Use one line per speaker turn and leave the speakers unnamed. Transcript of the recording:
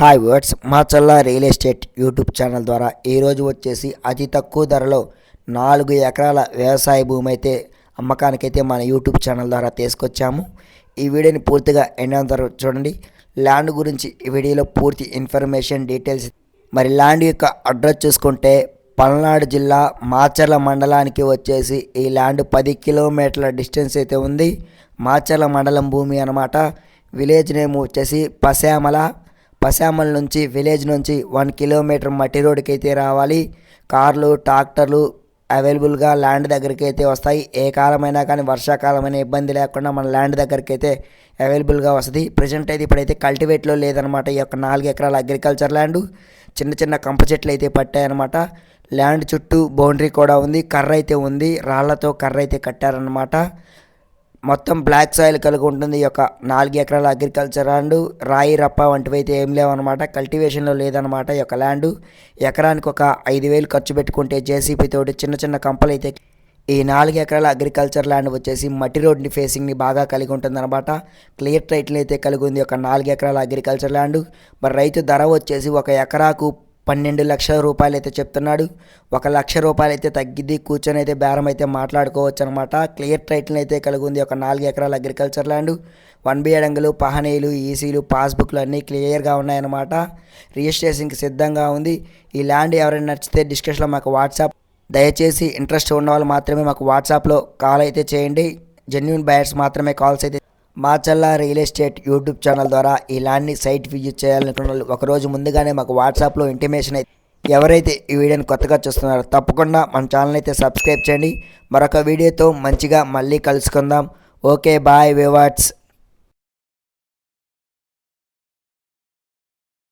Hi words మా చల్ల real estate YouTube channel ద్వారా ఈరోజు వచ్చేసి అతి తక్కువ ధరలో నాలుగు ఎకరాల వ్యవసాయ భూమి అయితే అమ్మకానికైతే మన యూట్యూబ్ ఛానల్ ద్వారా తీసుకొచ్చాము. ఈ వీడియోని పూర్తిగా ఎండ చూడండి. ల్యాండ్ గురించి ఈ వీడియోలో పూర్తి ఇన్ఫర్మేషన్ డీటెయిల్స్ మరి ల్యాండ్ యొక్క అడ్రస్ చూసుకుంటే పల్నాడు జిల్లా మాచర్ల మండలానికి వచ్చేసి ఈ ల్యాండ్ పది కిలోమీటర్ల డిస్టెన్స్ అయితే ఉంది. మాచర్ల మండలం భూమి అన్నమాట. విలేజ్ నేమ్ వచ్చేసి పశామల. పశామల నుంచి విలేజ్ నుంచి వన్ కిలోమీటర్ మట్టి రోడ్డుకి అయితే రావాలి. కార్లు ట్రాక్టర్లు అవైలబుల్గా ల్యాండ్ దగ్గరికి అయితే వస్తాయి. ఏ కాలమైనా కానీ వర్షాకాలమైన ఇబ్బంది లేకుండా మన ల్యాండ్ దగ్గరికి అయితే అవైలబుల్గా వస్తుంది ప్రజెంట్ అయితే ఇప్పుడైతే కల్టివేట్లో లేదనమాట ఈ యొక్క నాలుగు ఎకరాల అగ్రికల్చర్ ల్యాండ్. చిన్న చిన్న కంప చెట్లు అయితే పట్టాయన్నమాట ల్యాండ్ చుట్టూ బౌండరీ కూడా ఉంది కర్ర అయితే ఉంది రాళ్ళతో కర్ర అయితే కట్టారనమాట. మొత్తం బ్లాక్ సాయిల్ కలిగి ఉంటుంది. ఈ యొక్క నాలుగు ఎకరాల అగ్రికల్చర్ ల్యాండ్ రాయి రప్ప వంటివి అయితే ఏం లేవన్నమాట. కల్టివేషన్లో లేదనమాట ఈ యొక్క ల్యాండ్. ఎకరానికి ఒక ఐదు వేలు ఖర్చు పెట్టుకుంటే జేసీపీ తోటి చిన్న చిన్న కంపలు అయితే ఈ నాలుగు ఎకరాల అగ్రికల్చర్ ల్యాండ్ వచ్చేసి మట్టి రోడ్ని ఫేసింగ్ని బాగా కలిగి ఉంటుందన్నమాట. క్లియర్ టైటిల్ అయితే కలిగి ఉంది ఒక నాలుగు ఎకరాల అగ్రికల్చర్ ల్యాండ్. మరి రైతు ధర వచ్చేసి ఒక ఎకరాకు పన్నెండు లక్షల రూపాయలు అయితే చెప్తున్నాడు. ఒక లక్ష రూపాయలు అయితే తగ్గిద్ది కూర్చొని అయితే బేరం అయితే మాట్లాడుకోవచ్చు అనమాట క్లియర్ టైటిల్ అయితే కలిగి ఉంది ఒక నాలుగు ఎకరాల అగ్రికల్చర్ ల్యాండ్. వన్ బి అడంగులు పహనీలు ఈసీలు పాస్బుక్లు అన్నీ క్లియర్గా ఉన్నాయన్నమాట. రిజిస్ట్రేషన్కి సిద్ధంగా ఉంది. ఈ ల్యాండ్ ఎవరైనా నచ్చితే డిస్కషన్లో మాకు వాట్సాప్ దయచేసి ఇంట్రెస్ట్ ఉన్న వాళ్ళు మాత్రమే మాకు వాట్సాప్లో కాల్ అయితే చేయండి. జెన్యున్ బయర్స్ మాత్రమే కాల్స్ అయితే Machalla real estate YouTube channel ద్వారా ఈ ల్యాండ్ని సైట్ విజిట్ చేయాలనుకున్న వాళ్ళు ఒకరోజు ముందుగానే మాకు వాట్సాప్లో ఇంటిమేషన్ అయితే ఎవరైతే ఈ వీడియోని కొత్తగా చూస్తున్నారో తప్పకుండా మన ఛానల్ అయితే సబ్స్క్రైబ్ చేయండి. మరొక వీడియోతో మంచిగా మళ్ళీ కలుసుకుందాం. Okay bye వివాట్స్